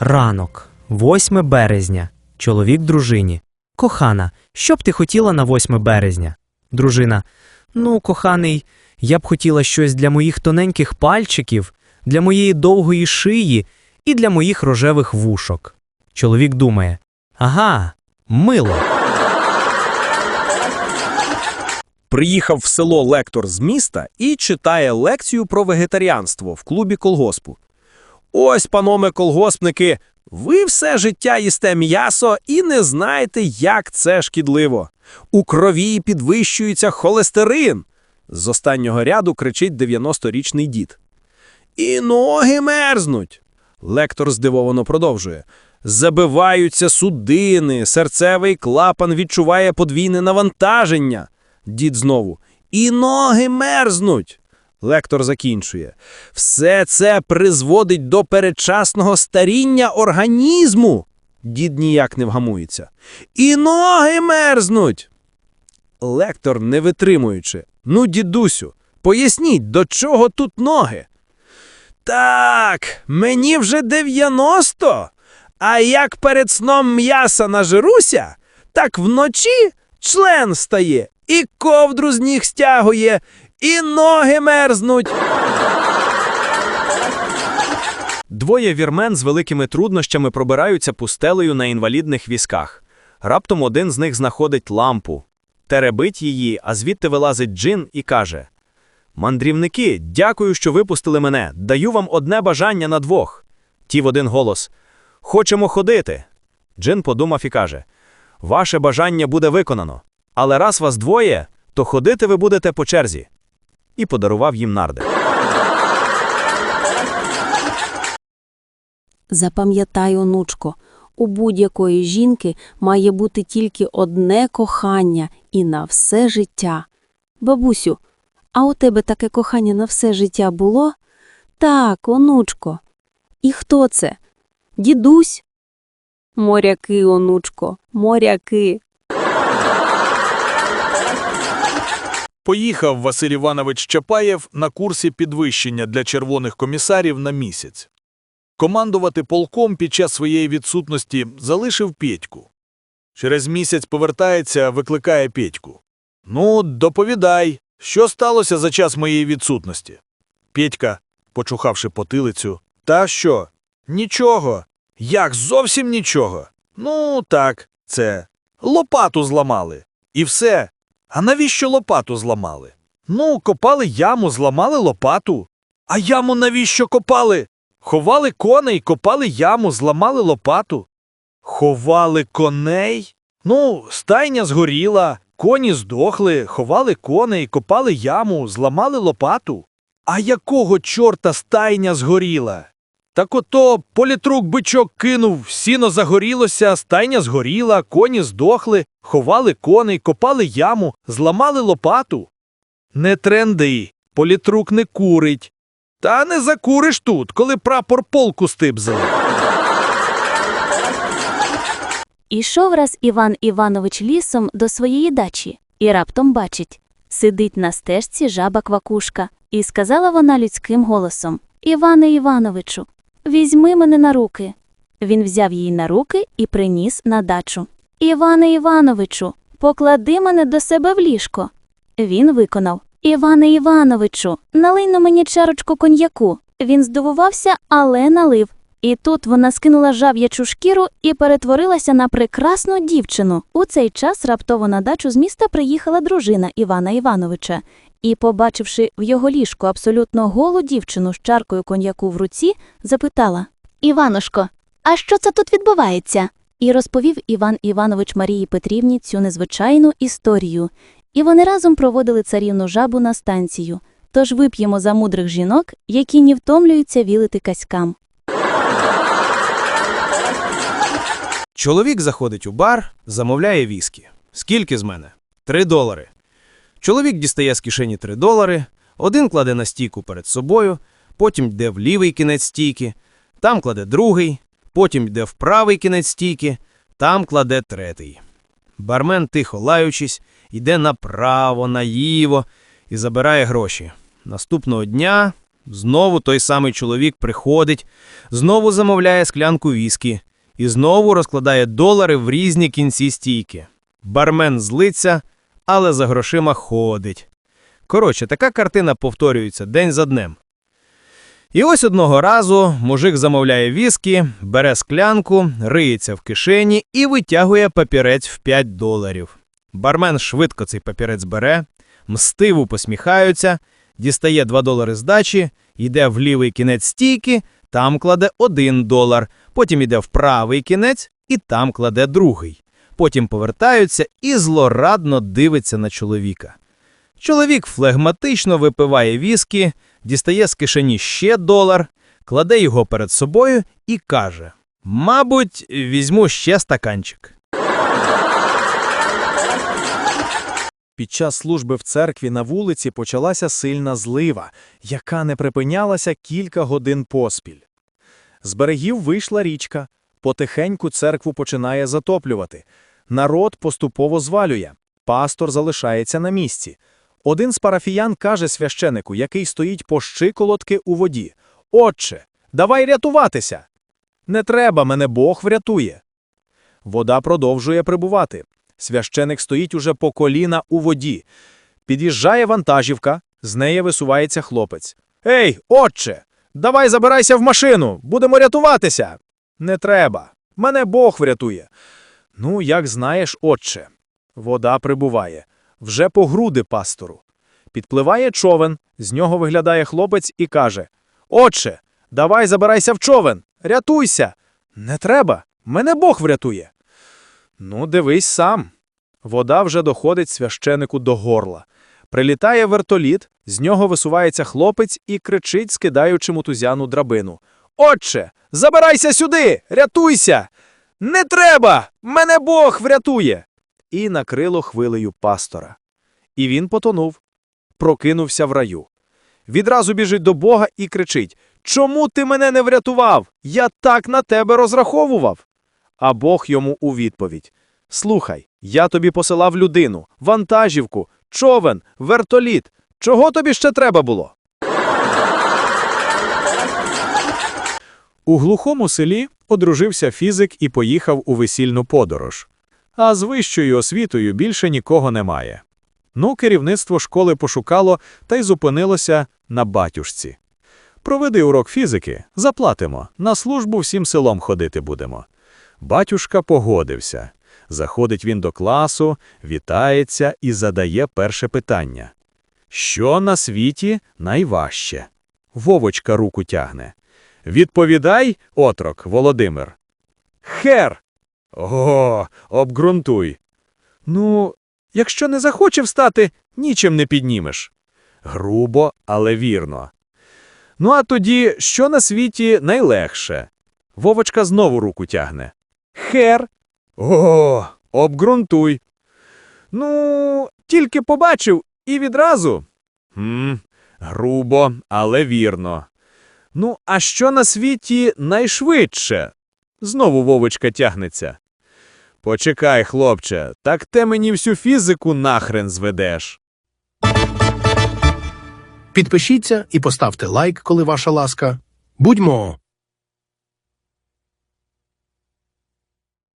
Ранок, 8 березня. Чоловік дружині. Кохана, що б ти хотіла на 8 березня? Дружина. Ну, коханий, я б хотіла щось для моїх тоненьких пальчиків, для моєї довгої шиї і для моїх рожевих вушок. Чоловік думає: Ага, мило. Приїхав в село лектор з міста і читає лекцію про вегетаріанство в клубі колгоспу. Ось, паноме колгоспники, ви все життя їсте м'ясо і не знаєте, як це шкідливо. У крові підвищується холестерин. З останнього ряду кричить 90-річний дід. І ноги мерзнуть. Лектор здивовано продовжує. Забиваються судини, серцевий клапан відчуває подвійне навантаження. Дід знову. І ноги мерзнуть. Лектор закінчує. Все це призводить до передчасного старіння організму. Дід ніяк не вгамується. І ноги мерзнуть. Лектор, не витримуючи. Ну, дідусю, поясніть, до чого тут ноги? Так, мені вже 90. А як перед сном м'яса нажируся, так вночі член стає, і ковдру з ніг стягує, і ноги мерзнуть. Двоє вірмен з великими труднощами пробираються пустелею на інвалідних візках. Раптом один з них знаходить лампу, теребить її, а звідти вилазить джин і каже: Мандрівники, дякую, що випустили мене. Даю вам одне бажання на двох. Ті в один голос: Хочемо ходити. Джин подумав і каже: Ваше бажання буде виконано, але раз вас двоє, то ходити ви будете по черзі. І подарував їм нарди. Запам'ятай, онучко, у будь-якої жінки має бути тільки одне кохання і на все життя. Бабусю, а у тебе таке кохання на все життя було? Так, онучко. І хто це? Дідусь? Моряки, онучко, моряки. Поїхав Василь Іванович Чапаєв на курсі підвищення для червоних комісарів на місяць. Командувати полком під час своєї відсутності залишив Петьку. Через місяць повертається, викликає Петьку. Ну, доповідай, що сталося за час моєї відсутності? Петька, почухавши потилицю. Та що? Нічого. Як зовсім нічого? Ну, так, це. Лопату зламали. І все. А навіщо лопату зламали? Ну, копали яму, зламали лопату. А яму навіщо копали? Ховали коней, копали яму, зламали лопату. Ховали коней? Ну, стайня згоріла, коні здохли, ховали коней, копали яму, зламали лопату. А якого чорта стайня згоріла? Так ото політрук бичок кинув, сіно загорілося, стайня згоріла, коні здохли, ховали коней, копали яму, зламали лопату. Не тренди, політрук не курить. Та не закуриш тут, коли прапор полку стибзали. Ішов раз Іван Іванович лісом до своєї дачі і раптом бачить сидить на стежці жаба квакушка, і сказала вона людським голосом Іване Івановичу, візьми мене на руки. Він взяв її на руки і приніс на дачу. Іване Івановичу, поклади мене до себе в ліжко. Він виконав Іване Івановичу, налий на мені чарочку коньяку. Він здивувався, але налив. І тут вона скинула жав'ячу шкіру і перетворилася на прекрасну дівчину. У цей час раптово на дачу з міста приїхала дружина Івана Івановича. І, побачивши в його ліжку абсолютно голу дівчину з чаркою коньяку в руці, запитала Іванушко, а що це тут відбувається? І розповів Іван Іванович Марії Петрівні цю незвичайну історію. І вони разом проводили царівну жабу на станцію. Тож вип'ємо за мудрих жінок, які не втомлюються вілити казькам. Чоловік заходить у бар, замовляє віскі. Скільки з мене? Три долари. Чоловік дістає з кишені три долари, один кладе на стійку перед собою, потім йде в лівий кінець стійки, там кладе другий, потім йде в правий кінець стійки, там кладе третій. Бармен, тихо лаючись, йде направо, наліво і забирає гроші. Наступного дня Знову той самий чоловік приходить, знову замовляє склянку віскі і знову розкладає долари в різні кінці стійки. Бармен злиться, але за грошима ходить. Коротше, така картина повторюється день за днем. І ось одного разу мужик замовляє віскі, бере склянку, риється в кишені і витягує папірець в 5 доларів. Бармен швидко цей папірець бере, мстиво посміхаються, дістає 2 долари здачі, йде в лівий кінець стійки, там кладе один долар, потім йде в правий кінець і там кладе другий. Потім повертаються і злорадно дивиться на чоловіка. Чоловік флегматично випиває віскі, дістає з кишені ще долар, кладе його перед собою і каже: Мабуть, візьму ще стаканчик. Під час служби в церкві на вулиці почалася сильна злива, яка не припинялася кілька годин поспіль. З берегів вийшла річка, потихеньку церкву починає затоплювати. Народ поступово звалює, пастор залишається на місці. Один з парафіян каже священику, який стоїть по щиколотки у воді: Отче, давай рятуватися! Не треба, мене Бог врятує. Вода продовжує прибувати. Священик стоїть уже по коліна у воді. Під'їжджає вантажівка, з неї висувається хлопець. Ей, отче, давай забирайся в машину, будемо рятуватися. Не треба. Мене Бог врятує. Ну, як знаєш, отче. Вода прибуває. Вже по груди пастору. Підпливає човен, з нього виглядає хлопець і каже: Отче, давай забирайся в човен, рятуйся. Не треба, мене Бог врятує. Ну, дивись сам. Вода вже доходить священику до горла. Прилітає вертоліт, з нього висувається хлопець і кричить, скидаючи мотузяну драбину. Отче, забирайся сюди, рятуйся! Не треба! Мене Бог врятує! І накрило хвилею пастора. І він потонув, прокинувся в раю. Відразу біжить до Бога і кричить: Чому ти мене не врятував? Я так на тебе розраховував. А Бог йому у відповідь: Слухай, я тобі посилав людину, вантажівку, човен, вертоліт. Чого тобі ще треба було? У глухому селі одружився фізик і поїхав у весільну подорож. А з вищою освітою більше нікого немає. Ну, керівництво школи пошукало та й зупинилося на батюшці. Проведи урок фізики, заплатимо, на службу всім селом ходити будемо. Батюшка погодився. Заходить він до класу, вітається і задає перше питання. Що на світі найважче? Вовочка руку тягне. Відповідай, отрок, Володимир. Хер. О, обґрунтуй. Ну, якщо не захоче встати, нічим не піднімеш. Грубо, але вірно. Ну, а тоді, що на світі найлегше? Вовочка знову руку тягне. Хер. О, обґрунтуй. Ну, тільки побачив і відразу. Хм, грубо, але вірно. Ну, а що на світі найшвидше? Знову Вовочка тягнеться. Почекай, хлопче, так те мені всю фізику нахрен зведеш. Підпишіться і поставте лайк, коли ваша ласка. Будьмо!